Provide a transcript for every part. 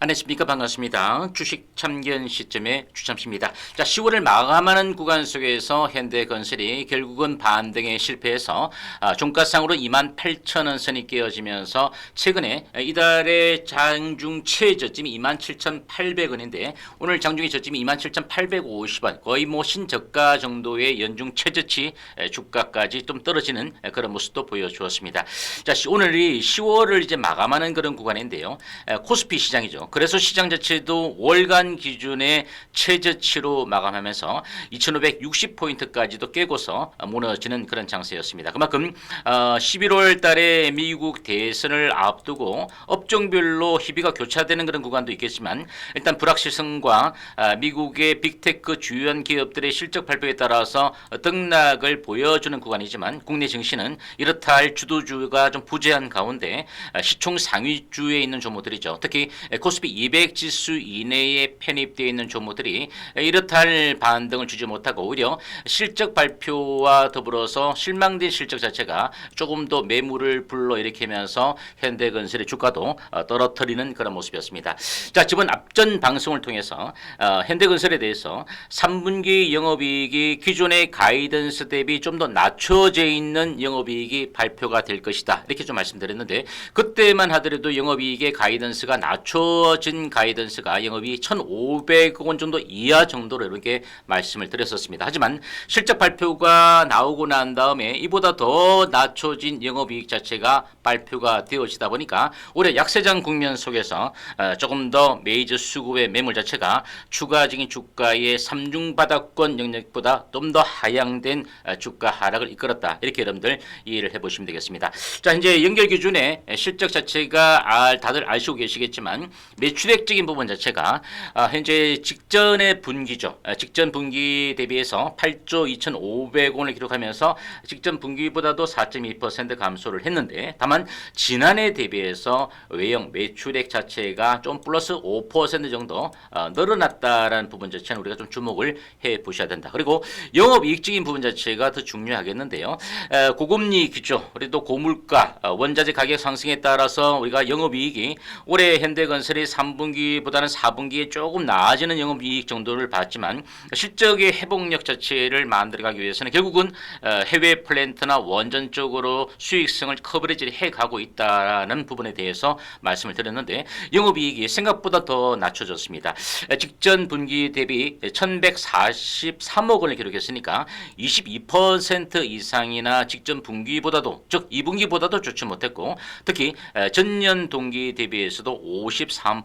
안녕하십니까 반갑습니다. 주식 참견 시점의 주참씨입니다. 자 10월을 마감하는 구간 속에서 현대건설이 결국은 반등에 실패해서 아, 종가상으로 2만 8천 원 선이 깨어지면서 최근에 이달의 장중 최저점이 2만 7,800원인데 오늘 장중의 저점이 2만 7,850원 거의 뭐 신저가 정도의 연중 최저치 에, 주가까지 좀 떨어지는 에, 그런 모습도 보여주었습니다. 자 시- 오늘이 10월을 이제 마감하는 그런 구간인데요. 에, 코스피 시장이죠. 그래서 시장 자체도 월간 기준의 최저치로 마감하면서 2,560포인트까지도 깨고서 무너지는 그런 장세였습니다. 그만큼 어, 11월 달에 미국 대선을 앞두고 업종별로 희비가 교차되는 그런 구간도 있겠지만 일단 불확실성과 아, 미국의 빅테크 주요한 기업들의 실적 발표에 따라서 등락을 보여주는 구간이지만 국내 증시는 이렇다 할 주도주가 좀 부재한 가운데 아, 시총 상위주에 있는 종목들이죠. 특히 코스 피 200 지수 이내에 편입되어 있는 종목들이 이렇다 할 반등을 주지 못하고 오히려 실적 발표와 더불어서 실망된 실적 자체가 조금 더 매물을 불러일으키면서 현대건설의 주가도 어, 떨어뜨리는 그런 모습이었습니다. 자, 지금 앞전 방송을 통해서 어, 현대건설에 대해서 3분기 영업이익이 기존의 가이던스 대비 좀 더 낮춰져 있는 영업이익이 발표가 될 것이다. 이렇게 좀 말씀드렸는데 그때만 하더라도 영업이익의 가이던스가 낮춰 진 가이던스가 영업이 1,500억 원 정도 이하 정도로 이렇게 말씀을 드렸었습니다. 하지만 실적 발표가 나오고 난 다음에 이보다 더 낮춰진 영업이익 자체가 발표가 되어지다 보니까 올해 약세장 국면 속에서 어, 조금 더 메이저 수급의 매물 자체가 추가적인 주가의 삼중 바닥권 영역보다 좀 더 하향된 어, 주가 하락을 이끌었다. 이렇게 여러분들 이해를 해보시면 되겠습니다. 자 이제 연결 기준에 실적 자체가 알, 다들 아시고 계시겠지만 매출액적인 부분 자체가 아, 현재 직전의 분기죠. 아, 직전 분기 대비해서 8조 2,500원을 기록하면서 직전 분기보다도 4.2% 감소를 했는데 다만 지난해 대비해서 외형 매출액 자체가 좀 플러스 5% 정도 어, 늘어났다라는 부분 자체는 우리가 좀 주목을 해 보셔야 된다. 그리고 영업이익적인 부분 자체가 더 중요하겠는데요. 에, 고금리 기조 그리고 고물가 어, 원자재 가격 상승에 따라서 우리가 영업이익이 올해 현대건설이 3분기보다는 4분기에 조금 나아지는 영업이익 정도를 봤지만 실적의 회복력 자체를 만들어가기 위해서는 결국은 어, 해외 플랜트나 원전 쪽으로 수익성을 커버리지를 해가고 있다는 부분에 대해서 말씀을 드렸는데 영업이익이 생각보다 더 낮춰졌습니다. 에, 직전 분기 대비 1,143억 원을 기록했으니까 22% 이상이나 직전 분기보다도 즉 2분기보다도 좋지 못했고 특히 에, 전년 동기 대비해서도 53%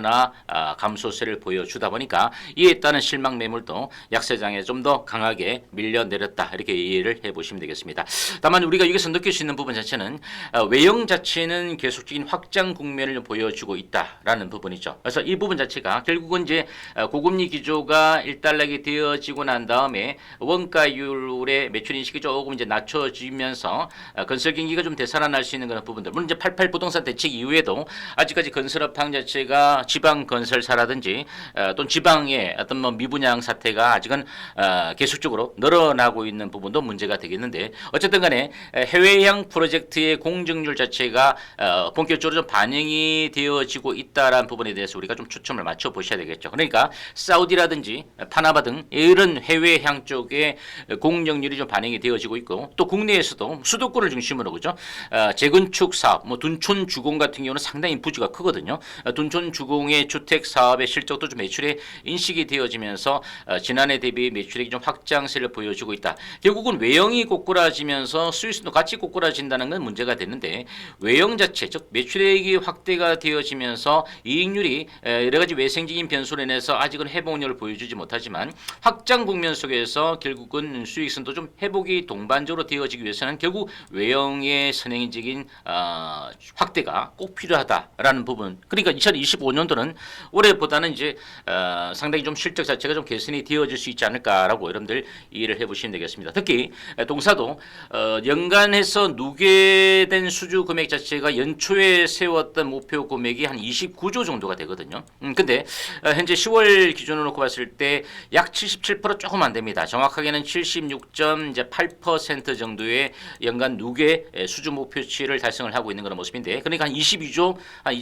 나 아, 감소세를 보여주다 보니까 이에 따른 실망 매물도 약세장에 좀 더 강하게 밀려 내렸다 이렇게 이해를 해보시면 되겠습니다. 다만 우리가 여기서 느낄 수 있는 부분 자체는 어, 외형 자체는 계속적인 확장 국면을 보여주고 있다라는 부분이죠. 그래서 이 부분 자체가 결국은 이제 어, 고금리 기조가 일단락이 되어지고 난 다음에 원가율의 매출 인식이 조금 이제 낮춰지면서 어, 건설 경기가 좀 되살아날 수 있는 그런 부분들. 물론 이제 88 부동산 대책 이후에도 아직까지 건설업황 자체가 지방 건설사라든지 어, 또는 지방의 어떤 뭐 미분양 사태가 아직은 어, 계속적으로 늘어나고 있는 부분도 문제가 되겠는데 어쨌든 간에 에, 해외형 프로젝트의 공정률 자체가 어, 본격적으로 좀 반영이 되어지고 있다라는 부분에 대해서 우리가 좀 초점을 맞춰 보셔야 되겠죠. 그러니까 사우디라든지 파나마 등 이런 해외향 쪽에 공정률이 좀 반영이 되어지고 있고 또 국내에서도 수도권을 중심으로 그죠 어, 재건축 사업, 뭐 둔촌 주공 같은 경우는 상당히 부지가 크거든요. 어, 둔촌 주공의 주택 사업의 실적도 좀 매출에 인식이 되어지면서 어, 지난해 대비 매출액이 좀 확장세를 보여주고 있다. 결국은 외형이 꼬꾸라지면서 수익성도 같이 꼬꾸라진다는 건 문제가 되는데 외형 자체 즉 매출액이 확대가 되어지면서 이익률이 에, 여러 가지 외생적인 변수로 인해서 아직은 회복력을 보여주지 못하지만 확장 국면 속에서 결국은 수익성도 좀 회복이 동반적으로 되어지기 위해서는 결국 외형의 선행적인 어, 확대가 꼭 필요하다라는 부분. 그러니까 2025년도는 올해보다는 이제 어, 상당히 좀 실적 자체가 좀 개선이 되어질 수 있지 않을까라고 여러분들 이해를 해보시면 되겠습니다. 특히 동사도 어, 연간해서 누계된 수주 금액 자체가 연초에 세웠던 목표 금액이 한 29조 정도가 되거든요. 음, 근데 어, 현재 10월 기준으로 놓고 봤을 때 약 77% 조금 안 됩니다. 정확하게는 76.8% 정도의 연간 누계 에, 수주 목표치를 달성을 하고 있는 그런 모습인데, 그러니까 한 22조 한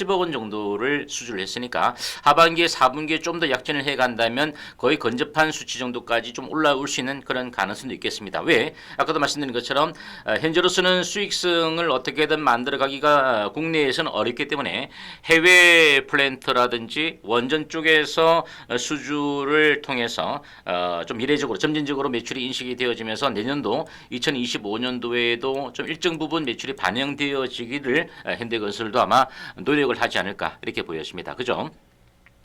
80억 원 정도를 수주를 했으니까 하반기에 4분기에 좀 더 약진을 해 간다면 거의 건접한 수치 정도까지 좀 올라올 수 있는 그런 가능성도 있겠습니다. 왜? 아까도 말씀드린 것처럼 어, 현재로서는 수익성을 어떻게든 만들어 가기가 어, 국내에서는 어렵기 때문에 해외 플랜트라든지 원전 쪽에서 어, 수주를 통해서 어, 좀 미래적으로 점진적으로 매출이 인식이 되어지면서 내년도 2025년도에도 좀 일정 부분 매출이 반영되어지기를 어, 현대건설도 아마 노력을 하지 않을까 이렇게 보여집니다. 그죠?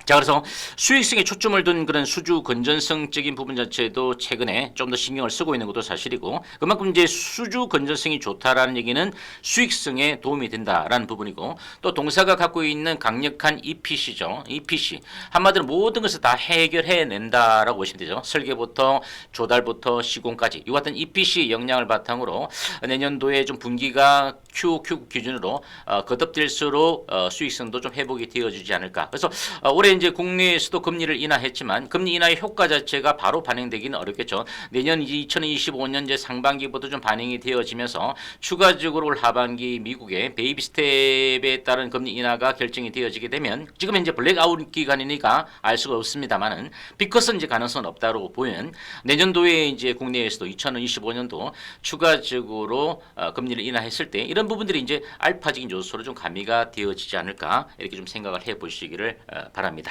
자 그래서 수익성에 초점을 둔 그런 수주 건전성적인 부분 자체도 최근에 좀 더 신경을 쓰고 있는 것도 사실이고 그만큼 이제 수주 건전성이 좋다라는 얘기는 수익성에 도움이 된다라는 부분이고 또 동사가 갖고 있는 강력한 EPC죠. EPC 한마디로 모든 것을 다 해결해 낸다라고 보시면 되죠. 설계부터 조달부터 시공까지. 이 같은 EPC 역량을 바탕으로 내년도에 좀 분기가 QQ 기준으로 어, 거듭될수록 어, 수익성도 좀 회복이 되어지지 않을까. 그래서 어, 올해 이제 국내에서도 금리를 인하했지만 금리 인하의 효과 자체가 바로 반영되기는 어렵겠죠. 내년 2025년 이제 상반기부터 좀 반영이 되어지면서 추가적으로 올 하반기 미국의 베이비 스텝에 따른 금리 인하가 결정이 되어지게 되면 지금 현재 블랙아웃 기간이니까 알 수가 없습니다만은 비커스 이제 가능성은 없다고 보면 내년도에 이제 국내에서도 2025년도 추가적으로 어, 금리를 인하했을 때 이런 부분들이 이제 알파적인 요소로 좀 가미가 되어지지 않을까 이렇게 좀 생각을 해 보시기를 어, 바랍니다.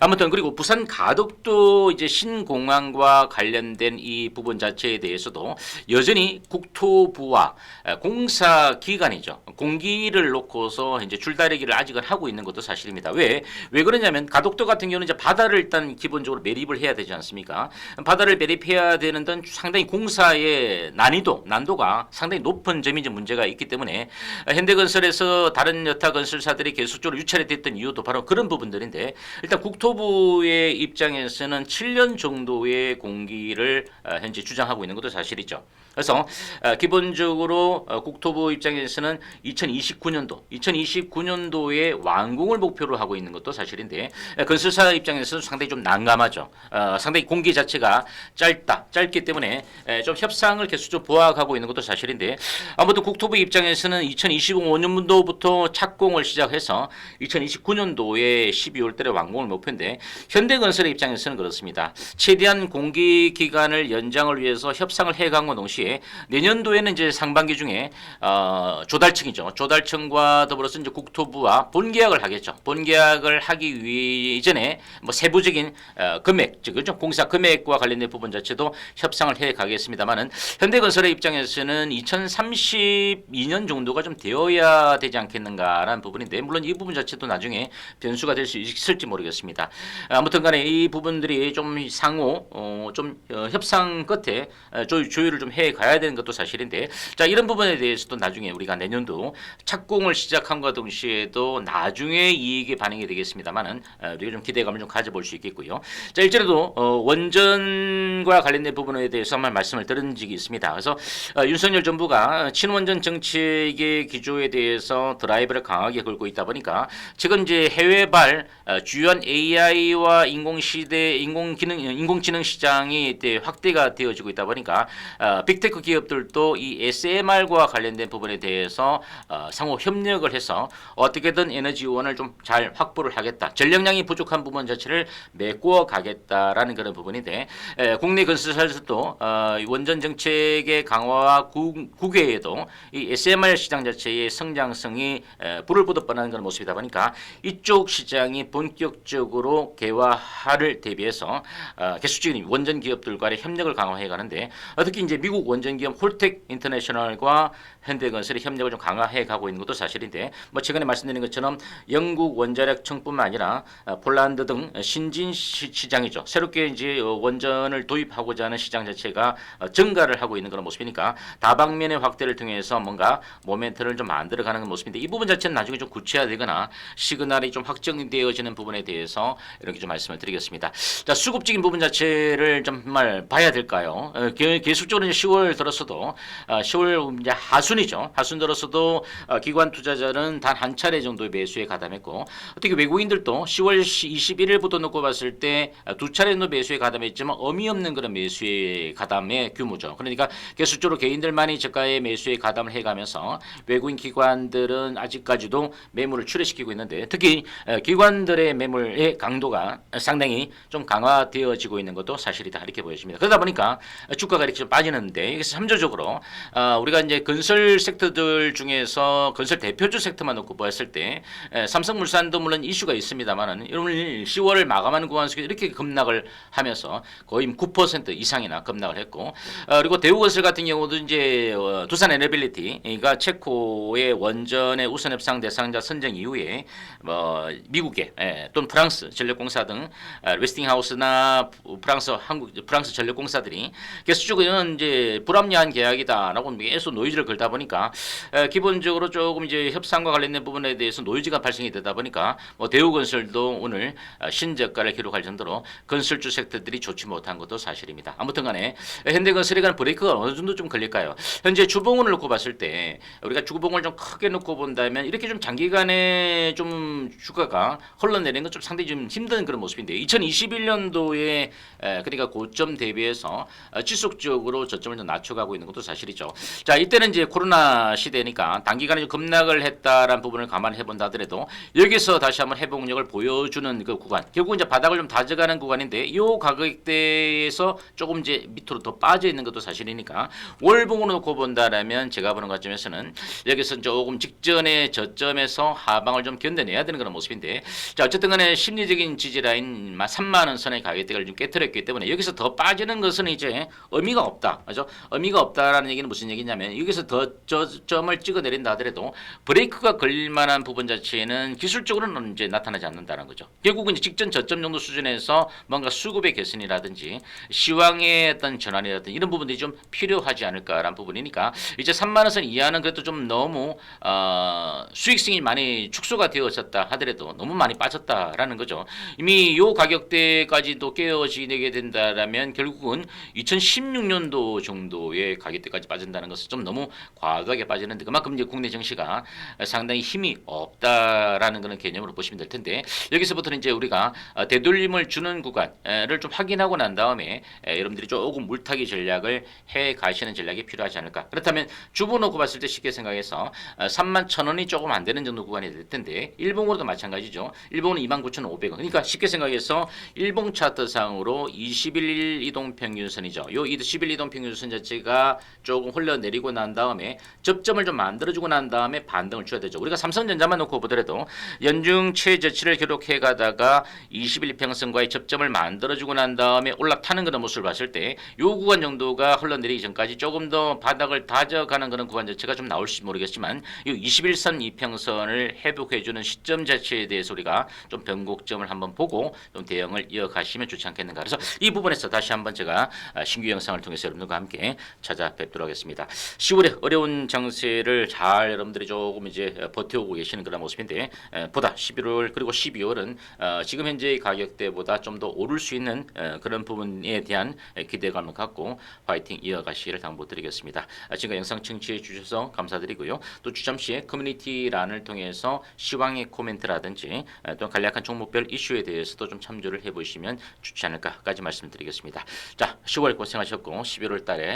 아무튼 그리고 부산 가덕도 이제 신공항과 관련된 이 부분 자체에 대해서도 여전히 국토부와 어, 공사 기관이죠 공기를 놓고서 이제 줄다리기를 아직은 하고 있는 것도 사실입니다. 왜? 왜 그러냐면 가덕도 같은 경우는 이제 바다를 일단 기본적으로 매립을 해야 되지 않습니까? 바다를 매립해야 되는 건 상당히 공사의 난이도, 난도가 상당히 높은 점이 이제 문제가 있기 때문에 현대건설에서 다른 여타 건설사들이 계속적으로 유찰이 됐던 이유도 바로 그런 부분들인데 일단 국토부의 입장에서는 7년 정도의 공기를 어, 현재 주장하고 있는 것도 사실이죠. 그래서 어, 기본적으로 어, 국토부 입장에서는 2029년도, 2029년도에 완공을 목표로 하고 있는 것도 사실인데 어, 건설사 입장에서는 상당히 좀 난감하죠. 어, 상당히 공기 자체가 짧다, 짧기 때문에 에, 좀 협상을 계속 좀 보완하고 있는 것도 사실인데 아무튼 국토부 입장에서는 2025년도부터 착공을 시작해서 2029년도에 12월 달에 완공을 목표인데 현대건설의 입장에서는 그렇습니다. 최대한 공기 기간을 연장을 위해서 협상을 해간과 동시에 내년도에는 이제 상반기 중에 어, 조달청이죠. 조달청과 더불어서 이제 국토부와 본계약을 하겠죠. 본계약을 하기 위 이전에 뭐 세부적인 어, 금액, 즉 그죠? 공사 금액과 관련된 부분 자체도 협상을 해 가겠습니다만은 현대건설의 입장에서는 2032년 정도가 좀 되어야 되지 않겠는가라는 부분인데 물론 이 부분 자체도 나중에 변수가 될 수 있을지 모르겠습니다. 아무튼간에 이 부분들이 좀 상호 어, 좀 어, 협상 끝에 어, 조, 조율을 좀 해 가야 되는 것도 사실인데 자 이런 부분에 대해서도 나중에 우리가 내년도 착공을 시작함과 동시에도 나중에 이익이 반영이 되겠습니다만은 어, 우리가 좀 기대감을 좀 가져볼 수 있겠고요. 자 일전에도 어, 원전과 관련된 부분에 대해서 한번 말씀을 드린 적이 있습니다. 그래서 어, 윤석열 정부가 친원전 정책의 기조에 대해서 드라이브를 강하게 걸고 있다 보니까 지금 이제 해외발 어, 주요한 AI와 인공 시대 인공기능 인공지능 시장이 확대가 되어지고 있다 보니까 어, 빅테크 기업들도 이 SMR과 관련된 부분에 대해서 어, 상호 협력을 해서 어떻게든 에너지원을 좀 잘 확보를 하겠다. 전력량이 부족한 부분 자체를 메꾸어 가겠다라는 그런 부분인데 에, 국내 건설사들도 어, 이 원전 정책의 강화와 국, 국외에도 이 SMR 시장 자체의 성장성이 에, 불을 보듯 뻔한 그런 모습이다 보니까 이쪽 시장이 본격적으로 개화를 대비해서 어, 계속적인 원전 기업들과의 협력을 강화해 가는데 어, 특히 이제 미국 원전 기업 홀텍 인터내셔널과 현대건설이 협력을 좀 강화해 가고 있는 것도 사실인데 뭐 최근에 말씀드린 것처럼 영국 원자력청뿐만 아니라 어, 폴란드 등 신진 시, 시장이죠. 새롭게 이제 어, 원전을 도입하고자 하는 시장 자체가 어, 증가를 하고 있는 그런 모습이니까 다방면의 확대를 통해서 뭔가 모멘트를 좀 만들어가는 모습인데 이 부분 자체는 나중에 좀 구체화되거나 시그널이 좀 확정되어지는 부분에 대해서 이렇게 좀 말씀을 드리겠습니다. 자 수급적인 부분 자체를 정말 봐야 될까요? 계속적으로 이제 10월 10월 들어서도 어, 10월 이제 하순이죠. 하순 들어서도 어, 기관 투자자는 단 한 차례 정도의 매수에 가담했고 어떻게 외국인들도 10월 21일부터 놓고 봤을 때 두 차례 정도 매수에 가담했지만 의미 없는 그런 매수의 가담의 규모죠. 그러니까 개수적으로 개인들만이 저가의 매수에 가담을 해가면서 외국인 기관들은 아직까지도 매물을 출회시키고 있는데 특히 어, 기관들의 매물의 강도가 상당히 좀 강화되어지고 있는 것도 사실이다 이렇게 보여집니다. 그러다 보니까 주가가 이렇게 좀 빠지는데 여기서 삼조적으로 어, 우리가 이제 건설 섹터들 중에서 건설 대표주 섹터만 놓고 보았을 때 에, 삼성물산도 물론 이슈가 있습니다만은 오늘 10월을 마감하는 구간 속에 이렇게 급락을 하면서 거의 9% 이상이나 급락을 했고 어, 그리고 대우건설 같은 경우도 이제 어, 두산 에너빌리티가 체코의 원전의 우선 협상 대상자 선정 이후에 뭐 미국의 예, 또는 프랑스 전력공사 등 아, 웨스팅하우스나 부- 프랑스 한국 프랑스 전력공사들이 계속적으로 이제 불합리한 계약이다라고 계속 노이즈를 걸다 보니까 에, 기본적으로 조금 이제 협상과 관련된 부분에 대해서 노이즈가 발생이 되다 보니까 뭐 대우건설도 오늘 아, 신저가를 기록할 정도로 건설주 섹터들이 좋지 못한 것도 사실입니다. 아무튼간에 현대건설에 관한 브레이크가 어느 정도 좀 걸릴까요? 현재 주봉을 놓고 봤을 때 우리가 주봉을 좀 크게 놓고 본다면 이렇게 좀 장기간에 좀 주가가 흘러내리는 건 좀 상당히 좀 힘든 그런 모습인데 2021년도에 그러니까 고점 대비해서 어, 지속적으로 저점을 좀 낮춰가고 있는 것도 사실이죠. 자 이때는 이제 코로나 시대니까 단기간에 좀 급락을 했다라는 부분을 감안해 본다 하더라도 여기서 다시 한번 회복력을 보여주는 그 구간 결국 이제 바닥을 좀 다져가는 구간인데 이 가격대에서 조금 이제 밑으로 더 빠져 있는 것도 사실이니까 월봉으로 놓고 본다라면 제가 보는 관점에서는 여기서 조금 직전의 저점에서 하방을 좀 견뎌내야 되는 그런 모습인데 자 어쨌든 간에 심리적인 지지 라인 3만 원 선의 가격대를 좀 깨뜨렸기 때문에 여기서 더 빠지는 것은 이제 의미가 없다. 그죠? 의미가 없다라는 얘기는 무슨 얘기냐면 여기서 더 저 점을 찍어 내린다 하더라도 브레이크가 걸릴 만한 부분 자체는 기술적으로는 이제 나타나지 않는다는 거죠. 결국은 이제 직전 저점 정도 수준에서 뭔가 수급의 개선이라든지 시황의 어떤 전환이라든지 이런 부분들이 좀 필요하지 않을까라는 부분이니까 이제 3만 원선 이하는 그래도 좀 너무 어, 수익성이 많이 축소가 되어졌다 하더라도 너무 많이 빠졌다라는 거죠. 이미 요 가격대까지도 깨어지게 된다라면 결국은 2016년도 정도 의 가격대까지 빠진다는 것은 좀 너무 과도하게 빠지는데 그만큼 이제 국내 증시가 상당히 힘이 없다라는 그런 개념으로 보시면 될 텐데 여기서부터는 이제 우리가 어, 되돌림을 주는 구간을 좀 확인하고 난 다음에 에, 여러분들이 조금 물타기 전략을 해 가시는 전략이 필요하지 않을까. 그렇다면 주보 놓고 봤을 때 쉽게 생각해서 어, 3만 천 원이 조금 안 되는 정도 구간이 될 텐데 일봉으로도 마찬가지죠. 일봉은 29,500원. 그러니까 쉽게 생각해서 일봉 차트상으로 21일 이동 평균선이죠. 요 21일 이동 평균선 자체가 조금 흘러내리고 난 다음에 접점을 좀 만들어주고 난 다음에 반등을 줘야 되죠. 우리가 삼성전자만 놓고 보더라도 연중 최저치를 기록해 가다가 21일 평선과의 접점을 만들어주고 난 다음에 올라타는 그런 모습을 봤을 때 요 구간 정도가 흘러내리기 전까지 조금 더 바닥을 다져가는 그런 구간 자체가 좀 나올지 모르겠지만 이 21선 이평선을 회복해주는 시점 자체에 대해서 우리가 좀 변곡점을 한번 보고 좀 대응을 이어가시면 좋지 않겠는가. 그래서 이 부분에서 다시 한번 제가 아, 신규 영상을 통해서 여러분들과 함께 찾아뵙도록 하겠습니다. 10월에 어려운 장세를 잘 여러분들이 조금 이제 버텨오고 계시는 그런 모습인데 에, 보다 11월 그리고 12월은 어, 지금 현재의 가격대보다 좀 더 오를 수 있는 어, 그런 부분에 대한 에, 기대감을 갖고 파이팅 이어가시기를 당부드리겠습니다. 아, 지금 영상 청취해 주셔서 감사드리고요. 또 주점 시에 커뮤니티란을 통해서 시황의 코멘트라든지 에, 또 간략한 종목별 이슈에 대해서도 좀 참조를 해보시면 좋지 않을까까지 말씀드리겠습니다. 자, 10월 고생하셨고 11월 달에 아,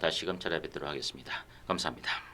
다시금 찾아뵙도록 하겠습니다. 감사합니다.